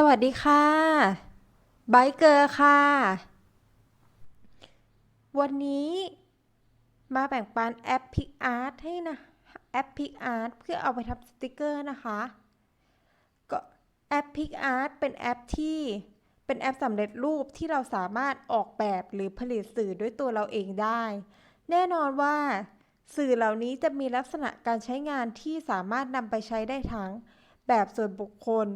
สวัสดีค่ะไบเกอร์ค่ะ วันนี้มาแบ่งปันแอปพิกอาร์ตให้นะ แอปพิกอาร์ตเพื่อเอาไปทำสติกเกอร์นะคะ ก็แอปพิกอาร์ตเป็นแอปที่เป็นแอปสำเร็จรูปที่เราสามารถออกแบบหรือผลิตสื่อด้วยตัวเราเองได้ แน่นอนว่าสื่อเหล่านี้จะมีลักษณะการใช้งานที่สามารถนำไปใช้ได้ทั้งแบบส่วนบุคคล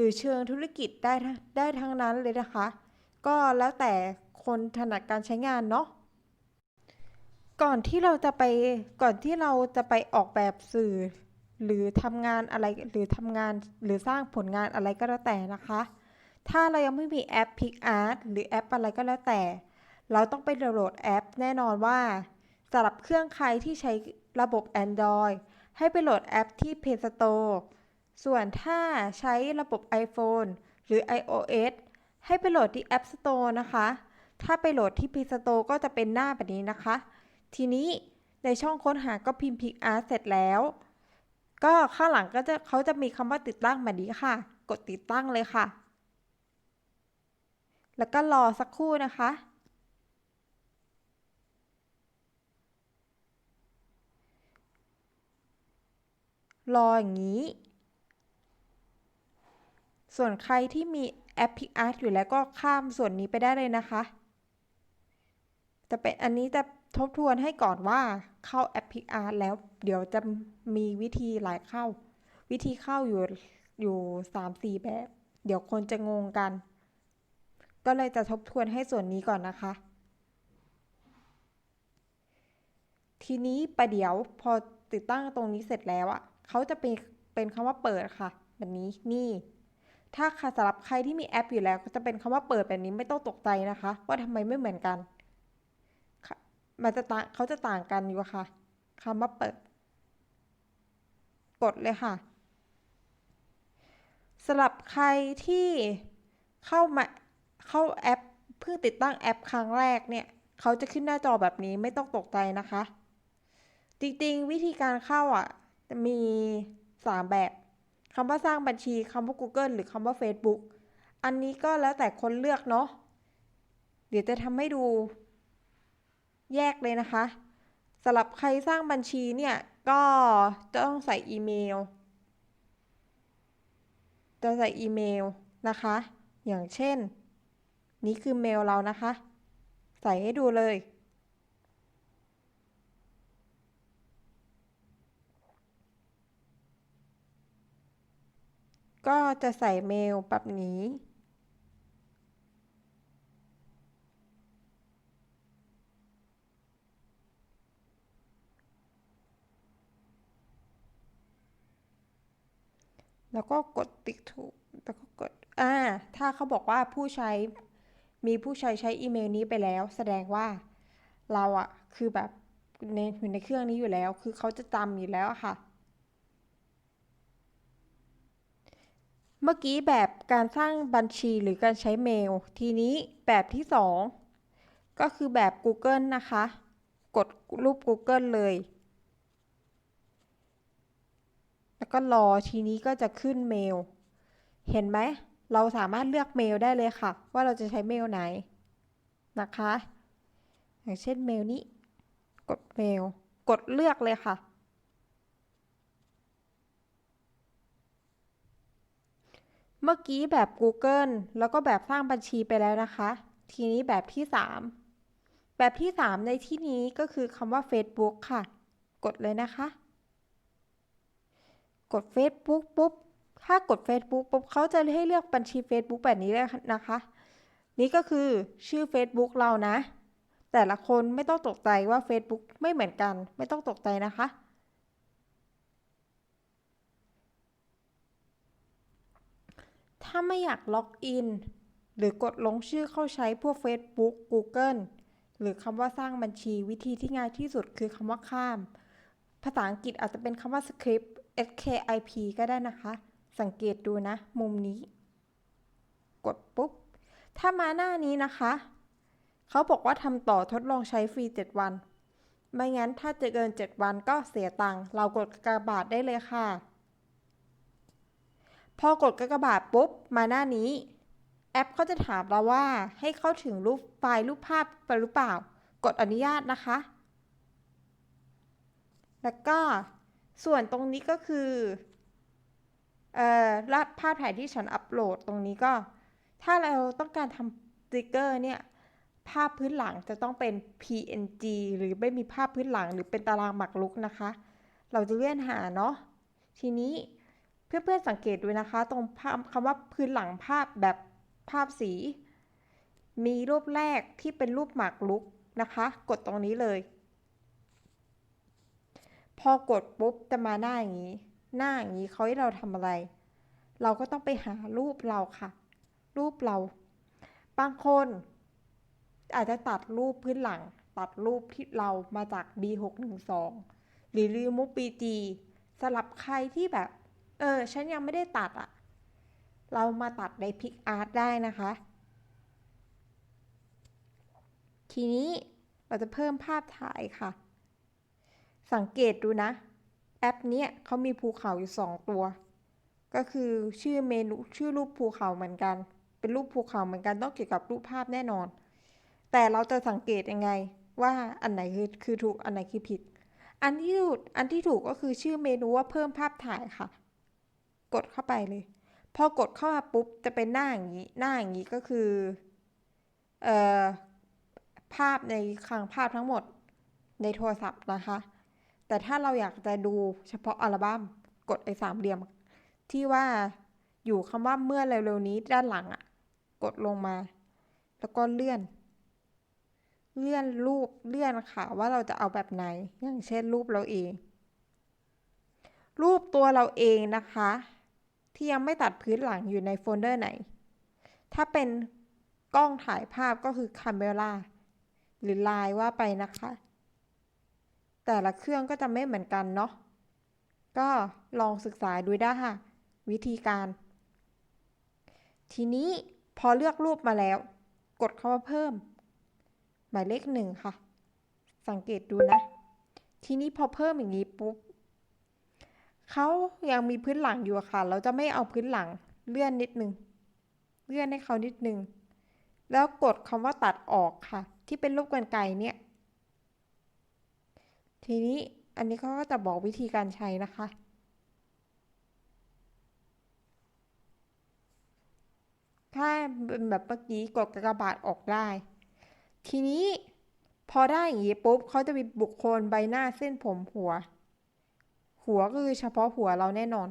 รือเชิงธุรกิจได้ทั้งได้ทั้งนั้นเลยนะคะ ก็แล้วแต่คนถนัดการใช้งานเนาะก่อนที่เราจะไปก่อนที่เราจะไปออกแบบสื่อ หรือทำงานอะไรหรือทำงานหรือสร้างผลงานอะไรก็แล้วแต่นะคะ ถ้าเรายังไม่มีแอป PicArt หรือแอปอะไรก็แล้วแต่ เราต้องไปดาวน์โหลดแอป แน่นอนว่าสำหรับเครื่องใครที่ใช้ระบบ Android ให้ไปโหลดแอปที่ Play Store ส่วนถ้าใช้ระบบ iPhone หรือ iOS ให้ไปโหลดที่ App Store นะคะ ถ้าไปโหลดที่ Play Store ก็จะเป็นหน้าแบบนี้นะคะ ทีนี้ในช่องค้นหาก็พิมพ์ PicArt เสร็จแล้ว ก็ข้างหลังก็จะเขาจะมีคำว่าติดตั้งแบบนี้ค่ะ กดติดตั้งเลยค่ะ แล้วก็รอสักครู่นะคะรออย่างนี้ ส่วนใครที่มีแอป PicArt อยู่แล้วก็ข้ามส่วนนี้ไปได้เลยนะคะ จะเป็นอันนี้จะทบทวนให้ก่อนว่าเข้าแอป PicArt แล้วเดี๋ยวจะมีวิธีหลายเข้า วิธีเข้าอยู่อยู่สามสี่แบบ เดี๋ยวคนจะงงกัน ก็เลยจะทบทวนให้ส่วนนี้ก่อนนะคะ ทีนี้ประเดี๋ยวพอติดตั้งตรงนี้เสร็จแล้วอะเขาจะเป็นเป็นคำว่าเปิดค่ะ แบบนี้นี่ ถ้าค่ะสำหรับใครที่มีแอปอยู่แล้ว ก็จะเป็นคำว่าเปิดแบบนี้ไม่ต้องตกใจนะคะ ว่าทำไมไม่เหมือนกัน มันจะต่างเขาจะต่างกันอยู่ค่ะคำว่าเปิด กดเลยค่ะสำหรับใครที่เข้ามาเข้าแอปเพิ่งติดตั้งแอปครั้งแรกเนี่ย เขาจะขึ้นหน้าจอแบบนี้ไม่ต้องตกใจนะคะ จริงๆ วิธีการเข้าอะ จะมี 3 แบบ คำว่าสร้างบัญชีคำว่า Google หรือคำว่า Facebook อันนี้ก็แล้วแต่คนเลือกเนาะเดี๋ยวจะทำให้ดูแยกเลยนะคะสำหรับใครสร้างบัญชีเนี่ย ก็ต้องใส่อีเมล จะใส่อีเมลนะคะ อย่างเช่น นี่คือเมลเรานะคะ ใส่ให้ดูเลย ก็จะใส่เมลแบบนี้ แล้วก็กดติ๊กถูก แล้วก็กด อ่า ถ้าเขาบอกว่าผู้ใช้ มีผู้ใช้ใช้อีเมลนี้ไปแล้ว แสดงว่าเราอะคือแบบในในเครื่องนี้อยู่แล้ว คือเขาจะจำอยู่แล้วค่ะ เมื่อกี้แบบการสร้างบัญชีหรือการใช้เมล ทีนี้แบบที่สองก็คือแบบ Google นะคะ กดรูป Google เลย แล้วก็รอทีนี้ก็จะขึ้นเมล เห็นไหม เราสามารถเลือกเมลได้เลยค่ะ ว่าเราจะใช้เมลไหนนะคะ อย่างเช่นเมลนี้ กดเมล กดเลือกเลยค่ะ เมื่อกี้แบบ Google แล้วก็แบบสร้างบัญชีไปแล้วนะคะ ทีนี้แบบที่ 3 แบบที่ 3 ในที่นี้ก็คือคำว่า Facebook ค่ะ กดเลยนะคะ กด Facebook ปุ๊บ ถ้ากด Facebook ปุ๊บเขาจะให้เลือกบัญชี Facebook แบบนี้เลยนะคะ นี่ก็คือชื่อ Facebook เรานะ แต่ละคนไม่ต้องตกใจว่า Facebook ไม่เหมือนกัน ไม่ต้องตกใจนะคะ ถ้าไม่อยากล็อกอิน หรือกดลงชื่อเข้าใช้พวก Facebook Google หรือคำว่าสร้างบัญชีวิธีที่ง่ายที่สุดคือคำว่าข้าม ภาษาอังกฤษอาจจะเป็นคำว่า script skip ก็ได้นะคะ สังเกตดูนะ มุมนี้ กดปุ๊บ ถ้ามาหน้านี้นะคะ เขาบอกว่าทำต่อทดลองใช้ฟรี 7 วัน ไม่งั้นถ้าจะเกิน 7 วันก็เสียตังค์เรากดกระบาดได้เลยค่ะ พอกดกากบาทปุ๊บมาหน้านี้ แอปเขาจะถามเราว่าให้เข้าถึงรูปไฟล์รูปภาพไปหรือเปล่า กดอนุญาตนะคะ แล้วก็ส่วนตรงนี้ก็คือเอ่อรับภาพถ่ายที่ฉันอัปโหลดตรงนี้ก็ ถ้าเราต้องการทำสติกเกอร์เนี่ยภาพพื้นหลังจะต้องเป็น PNG หรือไม่มีภาพพื้นหลังหรือเป็นตารางหมากรุกนะคะ เราจะเลื่อนหาเนาะทีนี้ เพื่อนๆสังเกตดูนะคะ ตรงภาพคำว่าพื้นหลังภาพแบบภาพสี มีรูปแรกที่เป็นรูปหมากรุกนะคะ กดตรงนี้เลย พอกดปุ๊บจะมาหน้าอย่างนี้ หน้าอย่างนี้เขาให้เราทำอะไร เราก็ต้องไปหารูปเราค่ะ รูปเรา บางคน อาจจะตัดรูปพื้นหลัง ตัดรูปที่เรามาจาก B612 หรือรีมูฟ BG สำหรับใครที่แบบ เออ ฉันยังไม่ได้ตัดอะเรามาตัดในพิกอาร์ตได้นะคะ ทีนี้เราจะเพิ่มภาพถ่ายค่ะ สังเกตดูนะ แอปเนี้ยเขามีภูเขาอยู่สองตัว ก็คือชื่อเมนูชื่อรูปภูเขาเหมือนกัน เป็นรูปภูเขาเหมือนกันต้องเกี่ยวกับรูปภาพแน่นอน แต่เราจะสังเกตยังไงว่าอันไหนคือคือถูกอันไหนคือผิด อันที่ถูกอันที่ถูกก็คือชื่อเมนูว่าเพิ่มภาพถ่ายค่ะ กดเข้าไปเลย พอกดเข้ามาปุ๊บจะเป็นหน้าอย่างนี้ หน้าอย่างนี้ก็คือเอ่อภาพในคลังภาพทั้งหมดในโทรศัพท์นะคะ แต่ถ้าเราอยากจะดูเฉพาะอัลบั้มกดไอ้สามเหลี่ยม ที่ว่าอยู่คำว่าเมื่อเร็วๆนี้ด้านหลังอะ่ะ กดลงมา แล้วก็เลื่อน เลื่อนรูปเลื่อนค่ะว่าเราจะเอาแบบไหน อย่างเช่นรูปเราเอง รูปตัวเราเองนะคะ ที่ยังไม่ตัดพื้นหลังอยู่ในโฟลเดอร์ไหน ถ้าเป็นกล้องถ่ายภาพก็คือ Camera หรือ Line ว่าไปนะคะ แต่ละเครื่องก็จะไม่เหมือนกันเนาะ ก็ลองศึกษาดูได้ค่ะ วิธีการ ทีนี้พอเลือกรูปมาแล้ว กดคำว่าเพิ่ม หมายเลขหนึ่งค่ะ สังเกตดูนะ ทีนี้พอเพิ่มอย่างนี้ปุ๊บ เขายังมีพื้นหลังอยู่ค่ะ เราจะไม่เอาพื้นหลังเลื่อนนิดนึง เลื่อนให้เขานิดนึง แล้วกดคำว่าตัดออกค่ะ ที่เป็นรูปกรรไกเนี่ย ทีนี้อันนี้เขาก็จะบอกวิธีการใช้นะคะ ถ้าเป็นแบบเมื่อกี้กดกระบาดออกได้ ทีนี้พอได้อย่างนี้ปุ๊บเขาจะมีบุคคลใบหน้าเส้นผมหัว หัวก็คือเฉพาะหัวเราแน่นอน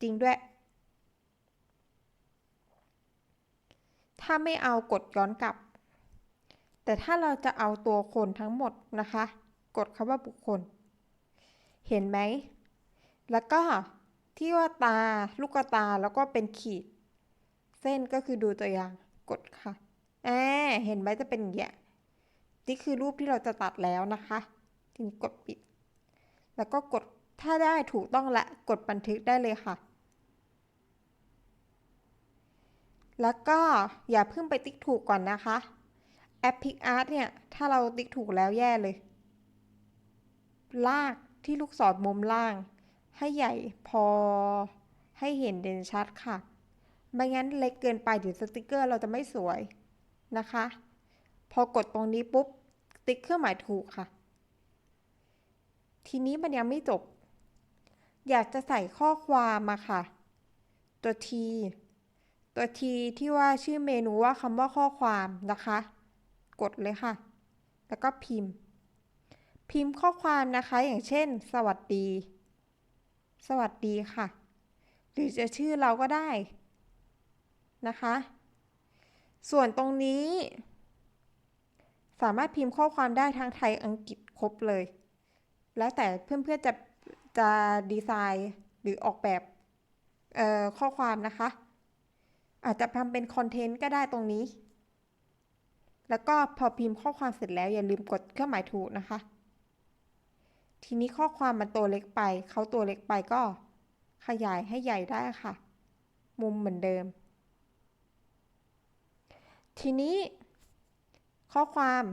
จริงด้วย ถ้าไม่เอากดย้อนกลับ แต่ถ้าเราจะเอาตัวคนทั้งหมดนะคะ กดคำว่าบุคคล เห็นไหม แล้วก็ที่ว่าตาลูกตาแล้วก็เป็นขีด เส้นก็คือดูตัวอย่างกดค่ะแอเห็นไหมจะเป็นอย่างเงี้นี่คือรูปที่เราจะตัดแล้วนะคะทีนี้กดปิด แล้วก็กดถ้าได้ถูกต้องละกดบันทึกได้เลยค่ะ แล้วก็อย่าเพิ่งไปติ๊กถูกก่อนนะคะแอป PicArt เนี่ยถ้าเราติ๊กถูกแล้วแย่เลย ลากที่ลูกศรมุมล่าง ให้ใหญ่พอให้เห็นเด่นชัดค่ะไม่งั้นเล็กเกินไปเดี๋ยวสติกเกอร์เราจะไม่สวยนะคะ พอกดตรงนี้ปุ๊บ ติ๊กเครื่องหมายถูกค่ะ ทีนี้มันยังไม่จบ อยากจะใส่ข้อความมาค่ะ ตัว T ตัว T ที่ว่าชื่อเมนูว่าคำว่าข้อความนะคะ กดเลยค่ะ แล้วก็พิมพ์ พิมพ์ข้อความนะคะ อย่างเช่น สวัสดี สวัสดีค่ะ หรือจะชื่อเราก็ได้นะคะ ส่วนตรงนี้ สามารถพิมพ์ข้อความได้ทั้งไทยอังกฤษครบเลย แล้วแต่เพื่อนๆจะจะดีไซน์หรือออกแบบข้อความนะคะ อาจจะทำเป็นคอนเทนต์ก็ได้ตรงนี้ แล้วก็พอพิมพ์ข้อความเสร็จแล้วอย่าลืมกดเครื่องหมายถูกนะคะ ทีนี้ข้อความมันตัวเล็กไป เขาตัวเล็กไปก็ขยายให้ใหญ่ได้ค่ะ มุมเหมือนเดิม ทีนี้ ข้อความ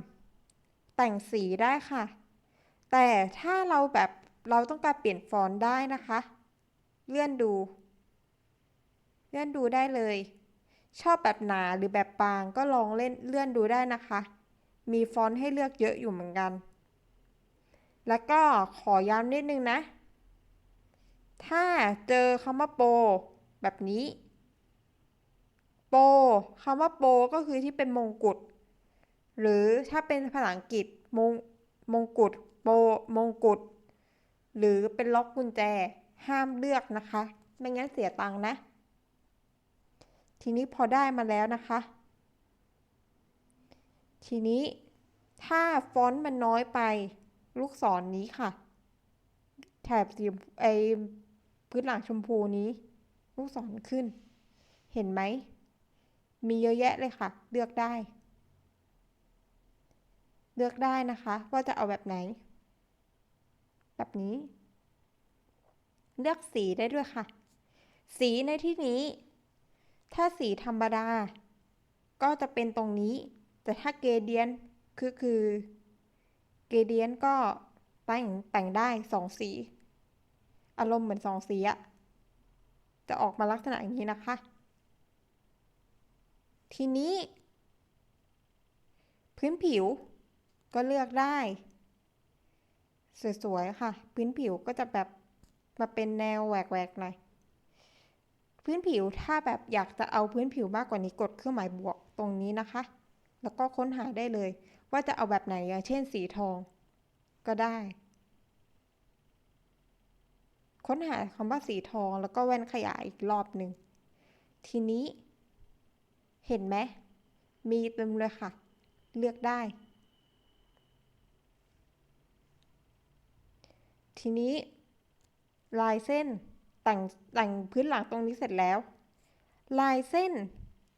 แต่งสีได้ค่ะ แต่ถ้าเราแบบเราต้องการเปลี่ยนฟอนต์ได้นะคะ เลื่อนดู เลื่อนดูได้เลย ชอบแบบหนาหรือแบบบางก็ลองเล่นเลื่อนดูได้นะคะ มีฟอนต์ให้เลือกเยอะอยู่เหมือนกัน แล้วก็ขอย้ำนิดนึงนะ ถ้าเจอคำว่าโปรแบบนี้ โปรคำว่าโปรก็คือที่เป็นมงกุฎหรือถ้าเป็นภาษาอังกฤษมงมงกุฎ โปมงกุฎหรือเป็นล็อกกุญแจห้ามเลือกนะคะ ไม่งั้นเสียตังค์นะ ทีนี้พอได้มาแล้วนะคะ ทีนี้ถ้าฟอนต์มันน้อยไปลูกศรนนี้ค่ะ แถบสีไอพื้นหลังชมพูนี้ ลูกศรขึ้น เห็นไหม มีเยอะแยะเลยค่ะ เลือกได้ เลือกได้นะคะ ว่าจะเอาแบบไหน แบบนี้ เลือกสีได้ด้วยค่ะ สีในที่นี้ ถ้าสีธรรมดา ก็จะเป็นตรงนี้ แต่ถ้าเกเดียนคือคือเกเดียนก็แต่งแต่งได้สองสี อารมณ์เหมือนสองสีอะจะออกมาลักษณะอย่างนี้นะคะ ทีนี้ พื้นผิวก็เลือกได้ สวยๆค่ะ พื้นผิวก็จะแบบมาเป็นแนวแหวกๆหน่อยพื้นผิวถ้าแบบอยากจะเอาพื้นผิวมากกว่านี้กดเครื่องหมายบวกตรงนี้นะคะ แล้วก็ค้นหาได้เลย ว่าจะเอาแบบไหนอย่างเช่นสีทอง ก็ได้ ค้นหาคำว่าสีทองแล้วก็แว่นขยายอีกรอบหนึ่งทีนี้ เห็นไหมมีเต็มเลยค่ะ เลือกได้ ทีนี้ลายเส้นแต่งแต่งพื้นหลังตรงนี้เสร็จแล้ว ลายเส้น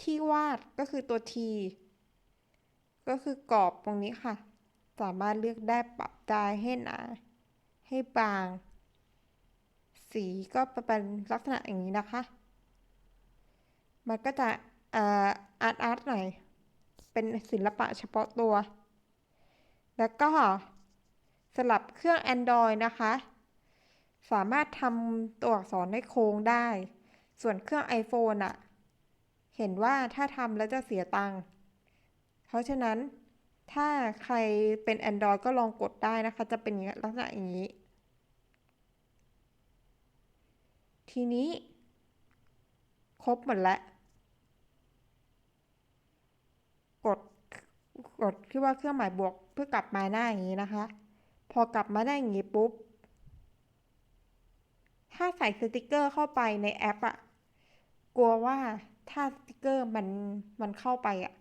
ที่วาดก็คือตัว T ก็คือกรอบตรงนี้ค่ะ สามารถเลือกได้ปรับไดายให้หนาให้บาง สีก็เป็นลักษณะอย่างนี้นะคะ มันก็จะอาร์ตอาร์ตหน่อย เป็นศิลปะเฉพาะตัว แล้วก็ สลับเครื่อง Android นะคะ สามารถทำตัวอักษรให้โค้งได้ ส่วนเครื่อง iPhone อะเห็นว่าถ้าทำแล้วจะเสียตังค์ เพราะฉะนั้นถ้าใครเป็น Android ก็ลองกดได้นะคะ จะเป็นลักษณะอย่างนี้ ทีนี้ ครบหมดแล้ว กด กดที่ว่าเครื่องหมายบวกเพื่อกลับมาหน้าอย่างนี้นะคะ พอกลับมาได้อย่างนี้ปุ๊บ ถ้าใส่สติกเกอร์เข้าไปในแอปอะกลัวว่าถ้าสติกเกอร์มันมันเข้าไปอะ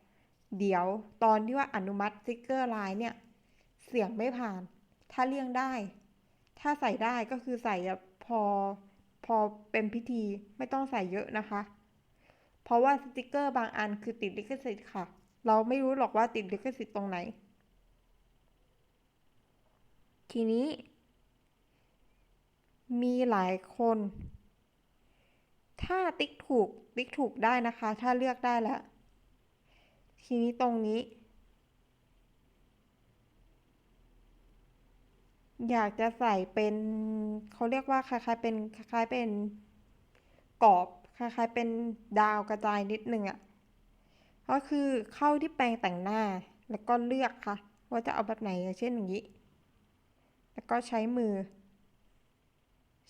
เดี๋ยวตอนที่ว่าอนุมัติสติกเกอร์ไลน์เนี่ย เสียงไม่ผ่าน ถ้าเลี่ยงได้ ถ้าใส่ได้ก็คือใส่พอพอเป็นพิธีไม่ต้องใส่เยอะนะคะ เพราะว่าสติกเกอร์บางอันคือติดลิขสิทธิ์ค่ะ เราไม่รู้หรอกว่าติดลิขสิทธิ์ตรงไหน ทีนี้ มีหลายคน ถ้าติ๊กถูก ติ๊กถูกได้นะคะ ถ้าเลือกได้แล้ว ทีนี้ตรงนี้ อยากจะใส่เป็นเขาเรียกว่าคล้ายๆเป็นคล้ายๆเป็นกรอบคล้ายๆเป็นดาวกระจายนิดนึงอะ่ะก็คือเข้าที่แปรงแต่งหน้าแล้วก็เลือกค่ะ ว่าจะเอาแบบไหนอย่างเช่นอย่างนี้ แล้วก็ใช้มือ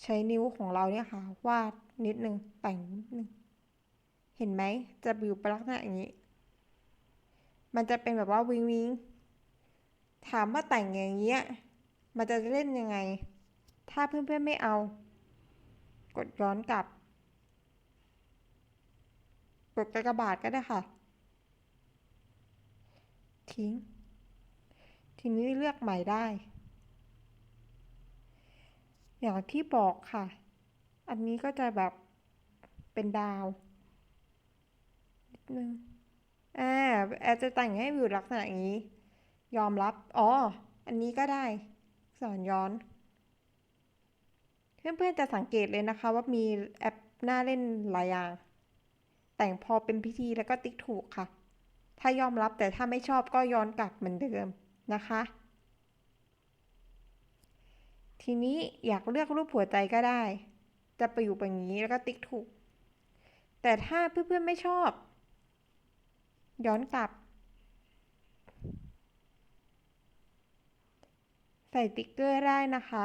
ใช้นิ้วของเราเนี่ยค่ะ วาดนิดนึงแต่งนิดนึงเห็นไหมจะบิวปลักษณะอย่างนี้ มันจะเป็นแบบว่าวิงวิงถามว่าแต่งอย่างเงี้ยมันจะเล่นยังไง ถ้าเพื่อนๆไม่เอา กดย้อนกลับ กดกระบาดก็ได้ค่ะ ทิ้ง ทีนี้เลือกใหม่ได้ อย่างที่บอกค่ะ อันนี้ก็จะแบบเป็นดาวนิดนึงอ่าแอดจะแต่งให้วิวลักษณะอย่างนี้ ยอมรับ อ๋อ อันนี้ก็ได้สอนย้อน เพื่อนๆจะสังเกตเลยนะคะ ว่ามีแอปหน้าเล่นหลายอย่าง แต่งพอเป็นพิธีแล้วก็ติ๊กถูกค่ะ ถ้ายอมรับแต่ถ้าไม่ชอบก็ย้อนกลับเหมือนเดิมนะคะ ทีนี้อยากเลือกรูปหัวใจก็ได้ จะไปอยู่แบบนี้แล้วก็ติ๊กถูก แต่ถ้าเพื่อนๆไม่ชอบ ย้อนกลับ ใส่ติ๊กเกอร์ได้นะคะ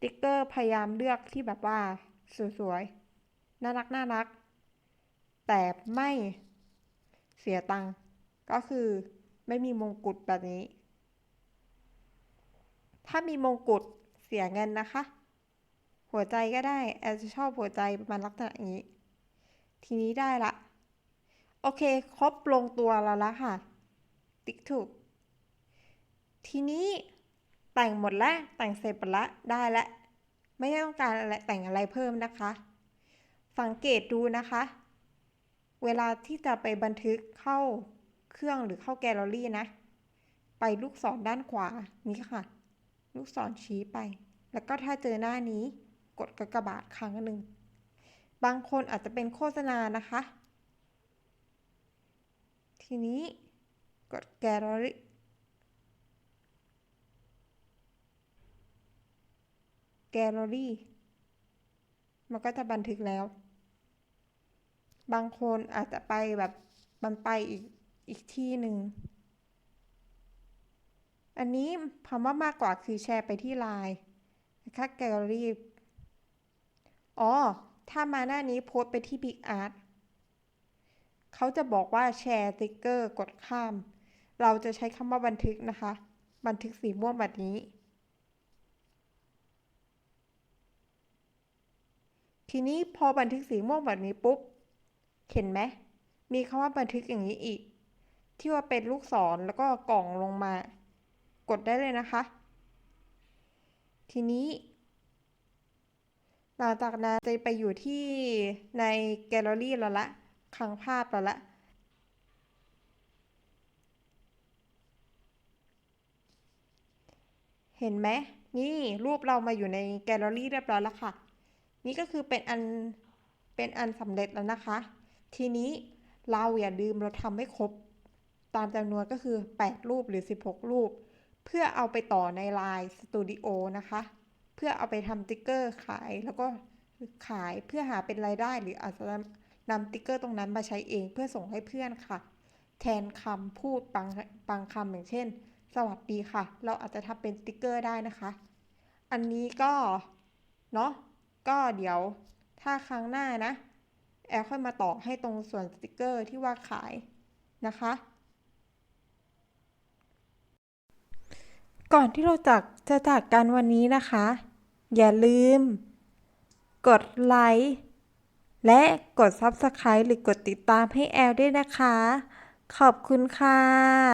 ติ๊กเกอร์พยายามเลือกที่แบบว่าสวยๆ น่ารักน่ารัก แต่ไม่เสียตังค์ ก็คือไม่มีมงกุฎแบบนี้ ถ้ามีมงกุฎเสียเงินนะคะ หัวใจก็ได้ แอลจะชอบหัวใจประมาณลักษณะนี้ ทีนี้ได้ละ โอเค ครบลงตัวแล้วละค่ะ ติ๊กถูก ทีนี้แต่งหมดแล้ว แต่งเสร็จหมดละได้แล้วไม่ต้องการอะไรแต่งอะไรเพิ่มนะคะ สังเกตดูนะคะ เวลาที่จะไปบันทึกเข้าเครื่องหรือเข้าแกลเลอรี่นะ ไปลูกศรด้านขวานี้ค่ะ ลูกศรชี้ไป แล้วก็ถ้าเจอหน้านี้ กดกากบาทครั้งหนึ่ง บางคนอาจจะเป็นโฆษณานะคะ ทีนี้กดแกลเลอรี่แกลเลอรี่มันก็จะบันทึกแล้ว บางคนอาจจะไปแบบมันไปอีกอีกที่หนึ่ง อันนี้คำว่ามากกว่าคือแชร์ไปที่ไลน์นะคะแกลเลอรี่อ๋อ ถ้ามาหน้านี้โพสต์ไปที่ Big Art เขาจะบอกว่าแชร์ติ๊กเกอร์กดข้าม เราจะใช้คำว่าบันทึกนะคะ บันทึกสีม่วงแบบนี้ ทีนี้พอบันทึกสีม่วงแบบนี้ปุ๊บ เห็นไหม มีคำว่าบันทึกอย่างนี้อีก ที่ว่าเป็นลูกศรแล้วก็กล่องลงมา กดได้เลยนะคะ ทีนี้ หลังจากนั้นจะไปอยู่ที่ในแกลเลอรี่แล้วละคลังภาพแล้วละเห็นไหมนี่รูปเรามาอยู่ในแกลเลอรี่เรียบร้อยแล้วค่ะ นี่ก็คือเป็นอันเป็นอันสำเร็จแล้วนะคะ ทีนี้เราอย่าลืมเราทำให้ครบ ตามจำนวนก็คือ 8 รูปหรือ 16 รูป เพื่อเอาไปต่อใน Line Studio นะคะ เพื่อเอาไปทำติ๊กเกอร์ขายแล้วก็ขายเพื่อหาเป็นรายได้หรืออาจจะนำติ๊กเกอร์ตรงนั้นมาใช้เองเพื่อส่งให้เพื่อนค่ะ แทนคำพูดบางบางคำอย่างเช่น สวัสดีค่ะ เราอาจจะทำเป็นสติ๊กเกอร์ได้นะคะ อันนี้ก็ เนาะก็เดี๋ยวถ้าครั้งหน้านะ แอลค่อยมาต่อให้ตรงส่วนสติกเกอร์ที่ว่าขายนะคะ ก่อนที่เราจากจะจากกันวันนี้นะคะ อย่าลืม กดไลค์และกด Subscribe หรือกดติดตามให้แอลด้วยนะคะ ขอบคุณค่ะ